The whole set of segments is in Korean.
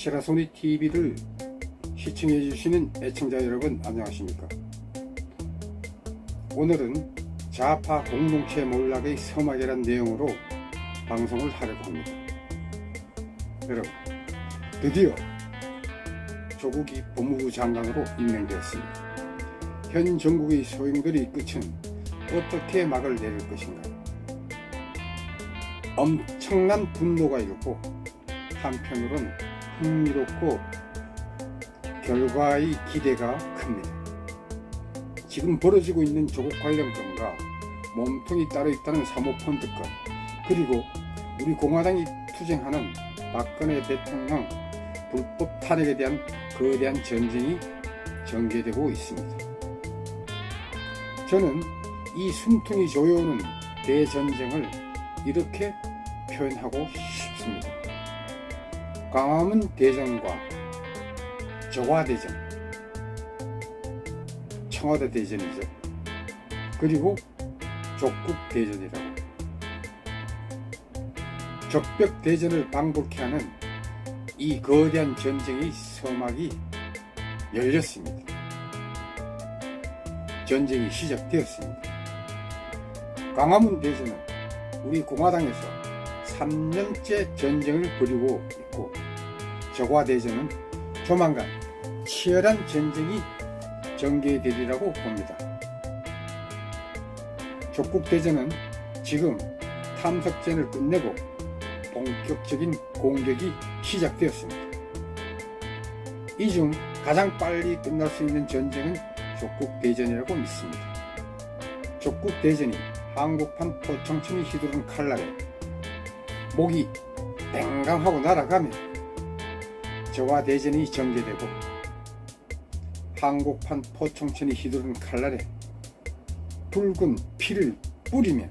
시라소니 TV를 시청해 주시는 애청자 여러분 안녕하십니까? 오늘은 좌파 공동체 몰락의 서막이란 내용으로 방송을 하려고 합니다. 여러분, 드디어 조국이 법무부 장관으로 임명되었습니다. 현 정국의 소용돌이 끝은 어떻게 막을 내릴 것인가? 엄청난 분노가 일고 한편으로는 흥미롭고 결과의 기대가 큽니다. 지금 벌어지고 있는 조국 관련 건과 몸통이 따로 있다는 사모펀드 건 그리고 우리 공화당이 투쟁하는 박근혜 대통령 불법 탄핵에 대한 거대한 전쟁이 전개되고 있습니다. 저는 이 숨통이 조여오는 대전쟁을 이렇게 표현하고 싶습니다. 광화문 대전과 저화대전, 청와대 대전이죠. 그리고 족국 대전이라고. 적벽 대전을 방불케 하는 이 거대한 전쟁의 서막이 열렸습니다. 전쟁이 시작되었습니다. 광화문 대전은 우리 공화당에서 3년째 전쟁을 벌이고 있고 저과 대전은 조만간 치열한 전쟁이 전개되리라고 봅니다. 족국 대전은 지금 탐색전을 끝내고 본격적인 공격이 시작되었습니다. 이 중 가장 빨리 끝날 수 있는 전쟁은 족국 대전이라고 믿습니다. 족국 대전이 한국판 포청천이 휘두른 칼날에 목이 땡강하고 날아가면 저와 대전이 전개되고 한국판 포청천이 휘두른 칼날에 붉은 피를 뿌리면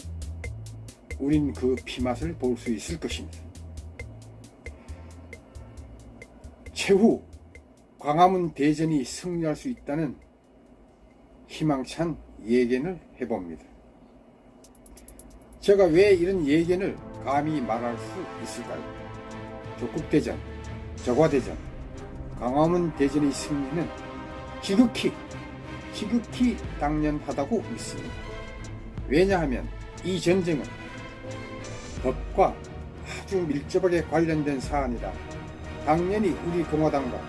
우린 그 피맛을 볼 수 있을 것입니다. 최후 광화문 대전이 승리할 수 있다는 희망찬 예견을 해봅니다. 제가 왜 이런 예견을 감히 말할 수 있을까요? 조국대전, 저과대전, 광화문 대전의 승리는 지극히, 지극히 당연하다고 믿습니다. 왜냐하면 이 전쟁은 법과 아주 밀접하게 관련된 사안이라 당연히 우리 공화당과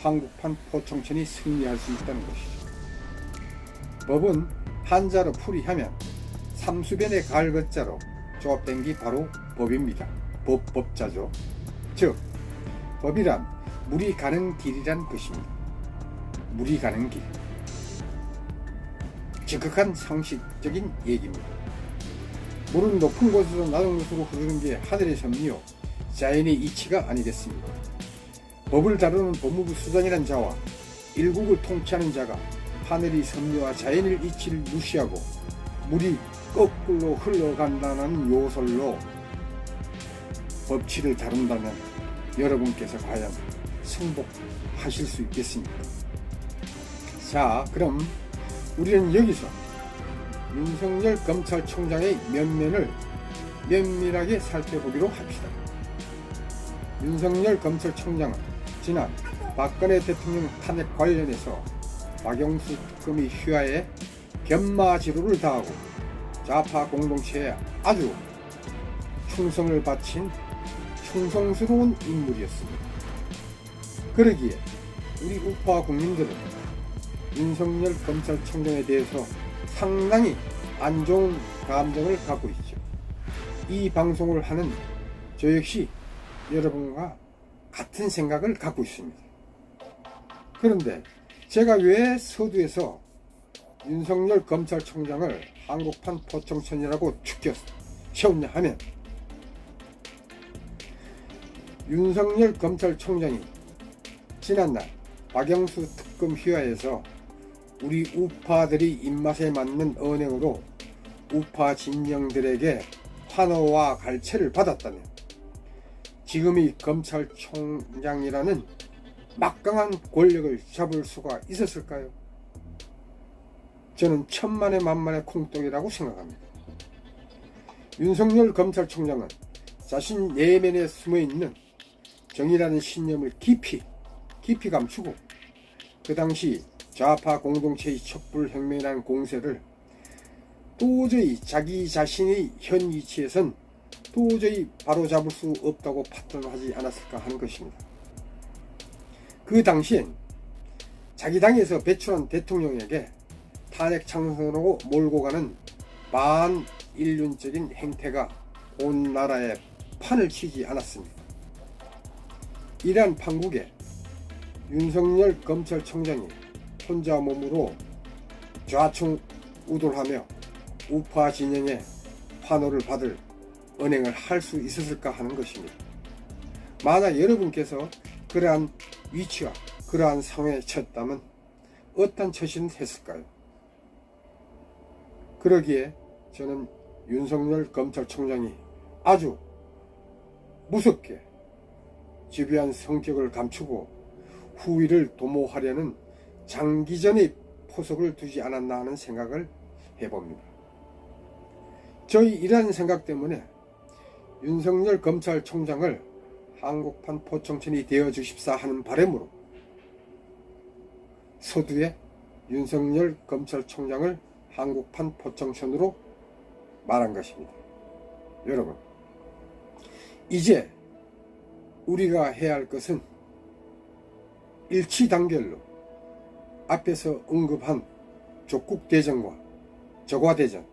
한국판 포청천이 승리할 수 있다는 것이죠. 법은 한자로 풀이하면 삼수변의 갈것자로 쪼뺀 게 바로 법입니다. 법, 법자죠. 즉, 법이란 물이 가는 길이란 것입니다. 물이 가는 길. 즉각한 상식적인 얘기입니다. 물은 높은 곳에서 낮은 곳으로 흐르는 게 하늘의 섭리요. 자연의 이치가 아니겠습니까? 법을 다루는 법무부 수장이란 자와 일국을 통치하는 자가 하늘의 섭리와 자연의 이치를 무시하고 물이 거꾸로 흘러간다는 요설로 법치를 다룬다면 여러분께서 과연 승복하실 수 있겠습니까? 자, 그럼 우리는 여기서 윤석열 검찰총장의 면면을 면밀하게 살펴보기로 합시다. 윤석열 검찰총장은 지난 박근혜 대통령 탄핵 관련해서 박영수 특검의 휘하에 견마지루를 다하고 좌파 공동체에 아주 충성을 바친 충성스러운 인물이었습니다. 그러기에 우리 우파 국민들은 윤석열 검찰총장에 대해서 상당히 안 좋은 감정을 갖고 있죠. 이 방송을 하는 저 역시 여러분과 같은 생각을 갖고 있습니다. 그런데 제가 왜 서두에서 윤석열 검찰총장을 한국판 포청천이라고 축겨 세웠냐 하면 윤석열 검찰총장이 지난날 박영수 특검 휘하에서 우리 우파들이 입맛에 맞는 언행으로 우파 진영들에게 환호와 갈채를 받았다면 지금의 검찰총장이라는 막강한 권력을 잡을 수가 있었을까요? 저는 천만의 만만의 콩떡이라고 생각합니다. 윤석열 검찰총장은 자신 내면에 숨어있는 정의라는 신념을 깊이 깊이 감추고 그 당시 좌파 공동체의 촛불혁명이라는 공세를 도저히 자기 자신의 현 위치에선 도저히 바로잡을 수 없다고 판단하지 않았을까 하는 것입니다. 그 당시엔 자기 당에서 배출한 대통령에게 탄핵 창선하고 몰고 가는 반인륜적인 행태가 온 나라에 판을 치지 않았습니다. 이러한 판국에 윤석열 검찰총장이 혼자 몸으로 좌충 우돌하며 우파 진영의 환호를 받을 언행을 할 수 있었을까 하는 것입니다. 만약 여러분께서 그러한 위치와 그러한 상황에 처했다면 어떤 처신을 했을까요? 그러기에 저는 윤석열 검찰총장이 아주 무섭게 집요한 성격을 감추고 후위를 도모하려는 장기전의 포석을 두지 않았나 하는 생각을 해봅니다. 저희 이러한 생각 때문에 윤석열 검찰총장을 한국판 포청천이 되어 주십사 하는 바람으로 서두에 윤석열 검찰총장을 한국판 포청천으로 말한 것입니다. 여러분, 이제 우리가 해야 할 것은 일치단결로 앞에서 언급한 조국대전과 저과대전,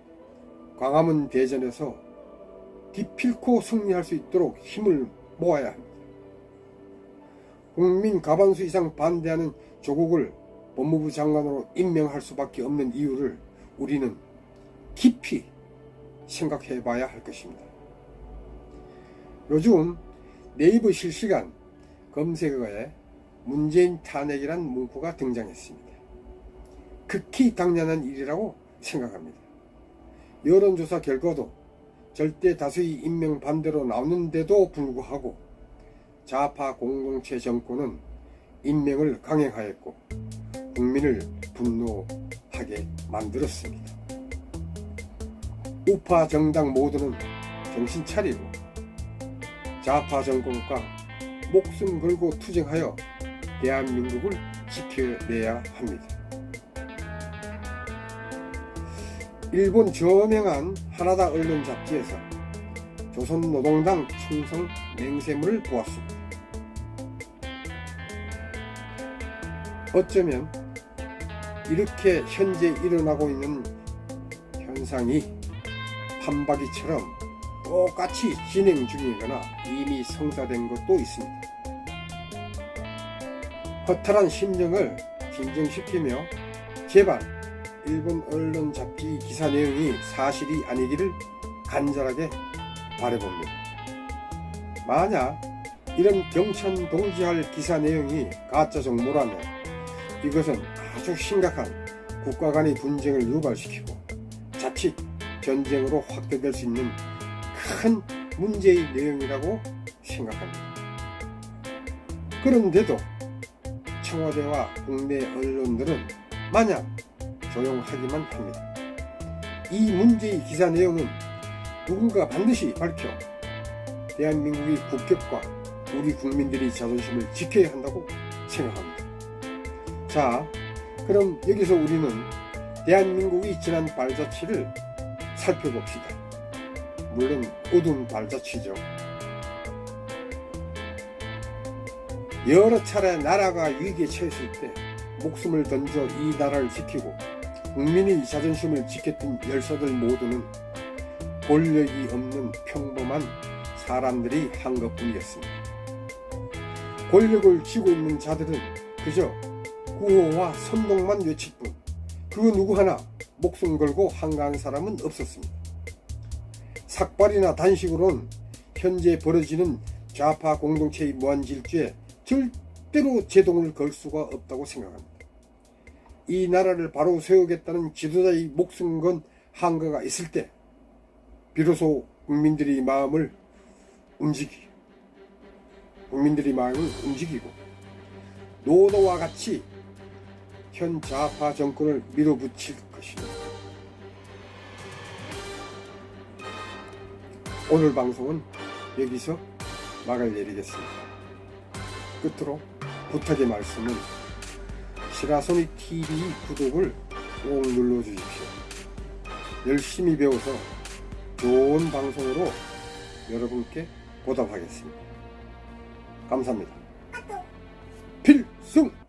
광화문 대전에서 기필코 승리할 수 있도록 힘을 모아야 합니다. 국민 과반수 이상 반대하는 조국을 법무부 장관으로 임명할 수밖에 없는 이유를 우리는 깊이 생각해 봐야 할 것입니다. 요즘 네이버 실시간 검색어에 문재인 탄핵이란 문구가 등장했습니다. 극히 당연한 일이라고 생각합니다. 여론조사 결과도 절대 다수의 임명 반대로 나오는데도 불구하고 좌파 공동체 정권은 임명을 강행하였고 국민을 분노하게 만들었습니다. 우파 정당 모두는 정신 차리고 좌파 정권과 목숨 걸고 투쟁하여 대한민국을 지켜내야 합니다. 일본 저명한 하나다 언론 잡지에서 조선노동당 충성 맹세물을 보았습니다. 어쩌면 이렇게 현재 일어나고 있는 현상이 판박이처럼 똑같이 진행 중이거나 이미 성사된 것도 있습니다. 허탈한 심정을 진정시키며 제발 일본 언론 잡지 기사 내용이 사실이 아니기를 간절하게 바라봅니다. 만약 이런 경천 동지할 기사 내용이 가짜 정보라면 이것은 아주 심각한 국가 간의 분쟁을 유발시키고 자칫 전쟁으로 확대될 수 있는 큰 문제의 내용이라고 생각합니다. 그런데도 청와대와 국내 언론들은 마냥 조용하기만 합니다. 이 문제의 기사 내용은 누군가 반드시 밝혀 대한민국의 국격과 우리 국민들의 자존심을 지켜야 한다고 생각합니다. 자, 그럼 여기서 우리는 대한민국의 지난 발자취를 살펴봅시다. 물론 어두운 발자취죠. 여러 차례 나라가 위기에 처했을 때 목숨을 던져 이 나라를 지키고 국민의 자존심을 지켰던 열사들 모두는 권력이 없는 평범한 사람들이 한 것뿐이었습니다. 권력을 쥐고 있는 자들은 그저 구호와 선동만 외칠 뿐, 그 누구 하나 목숨 걸고 한가한 사람은 없었습니다. 삭발이나 단식으로는 현재 벌어지는 좌파 공동체의 무한 질주에 절대로 제동을 걸 수가 없다고 생각합니다. 이 나라를 바로 세우겠다는 지도자의 목숨 건 한가가 있을 때 비로소 국민들의 마음을 움직이 국민들의 마음을 움직이고 노도와 같이 현 좌파 정권을 밀어붙일 것입니다. 오늘 방송은 여기서 막을 내리겠습니다. 끝으로 부탁의 말씀은 시라소니 TV 구독을 꼭 눌러주십시오. 열심히 배워서 좋은 방송으로 여러분께 보답하겠습니다. 감사합니다. 필승!